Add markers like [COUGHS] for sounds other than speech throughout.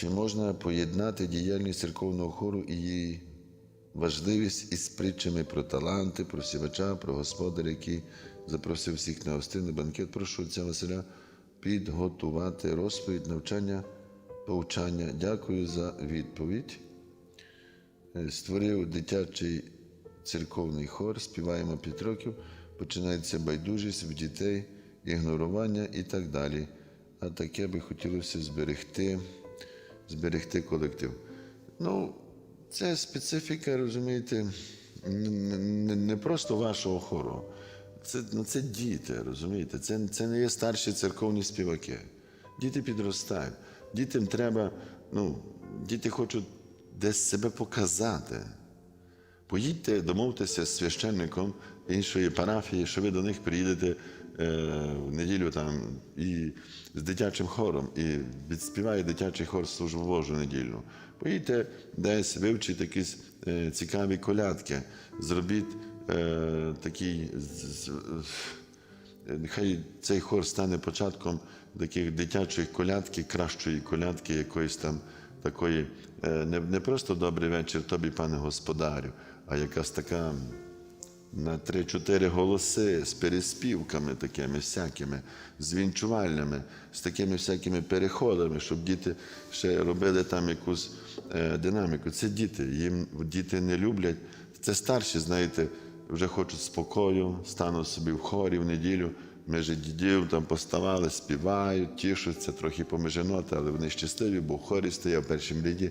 Чи можна поєднати діяльність церковного хору і її важливість із притчами про таланти, про сівача, про господаря, який запросив всіх на гостинний банкет? Прошу отця Василя підготувати розповідь, навчання, повчання. Дякую за відповідь. Е, Створив дитячий церковний хор, співаємо 5 років, починається байдужість в дітей, ігнорування і так далі. А таке би хотілося зберегти, зберегти колектив. Ну, це специфіка, розумієте, не, просто вашого хору. Це, ну, це діти, розумієте? Це, це не є старші церковні співаки. Діти підростають. Дітям треба, ну, діти хочуть десь себе показати. Поїдьте, домовтеся з священником іншої парафії, що ви до них приїдете в неділю там і з дитячим хором, і відспіває дитячий хор службу Божу недільну. Поїдьте десь, вивчіть якісь е, цікаві колядки, зробіть е, такий. з- Нехай цей хор стане початком таких дитячої колядки, кращої колядки, якоїсь там такої, е, не, не просто добрий вечір тобі, пане господарю, а якась така на три-чотири голоси з переспівками такими всякими, з вінчувальнями, з такими всякими переходами, щоб діти ще робили там якусь е, динаміку. Це діти, їм діти не люблять. Це старші, знаєте, вже хочуть спокою, стануть собі в хорі в неділю. Ми ж дідів там поставали, співають, тішуться, трохи помеженоти, але вони щасливі, бо в хорі стояв в першому ряді.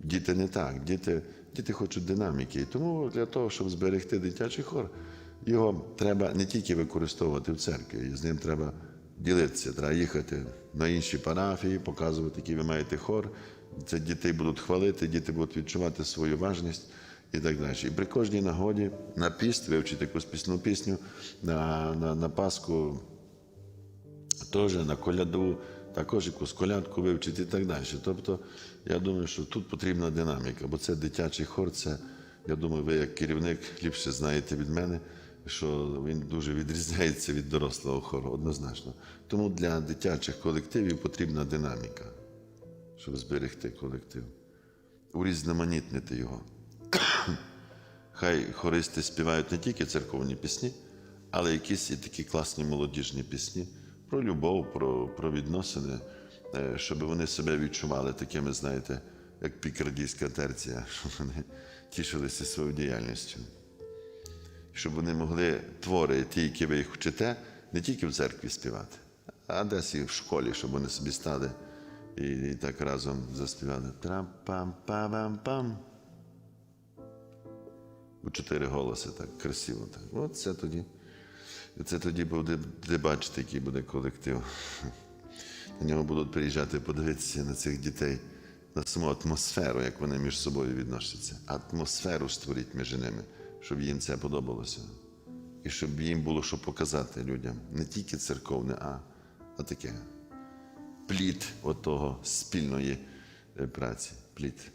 Діти не так. Діти, діти хочуть динаміки. І тому для того, щоб зберегти дитячий хор, його треба не тільки використовувати в церкві, з ним треба ділитися, треба їхати на інші парафії, показувати, який ви маєте хор. Це дітей будуть хвалити, діти будуть відчувати свою важність і так далі. І при кожній нагоді на піст вивчити якусь пісну пісню, на, на, на Пасху теж на коляду, також якусь колядку вивчити і так далі. Тобто, я думаю, що тут потрібна динаміка, бо це дитячий хор, це, я думаю, ви як керівник ліпше знаєте від мене, що він дуже відрізняється від дорослого хору, однозначно. Тому для дитячих колективів потрібна динаміка, щоб зберегти колектив, урізноманітнити його. [COUGHS] Хай хористи співають не тільки церковні пісні, але якісь і такі класні молодіжні пісні про любов, про, про відносини, е, щоб вони себе відчували такими, знаєте, як пікардійська терція, [LAUGHS] щоб вони тішилися своєю діяльністю. Щоб вони могли твори, ті, які ви їх вчите, не тільки в церкві співати, а десь і в школі, щоб вони собі стали і, і так разом заспівали. Трам-пам-пам-пам. У чотири голоси так красиво. Так. От це тоді. Це тоді буде бачити, який буде колектив. На нього будуть приїжджати подивитися на цих дітей, на саму атмосферу, як вони між собою відносяться. Атмосферу створіть між ними, щоб їм це подобалося. І щоб їм було що показати людям. Не тільки церковне, а, а таке. Плід отого спільної е, праці. Плід.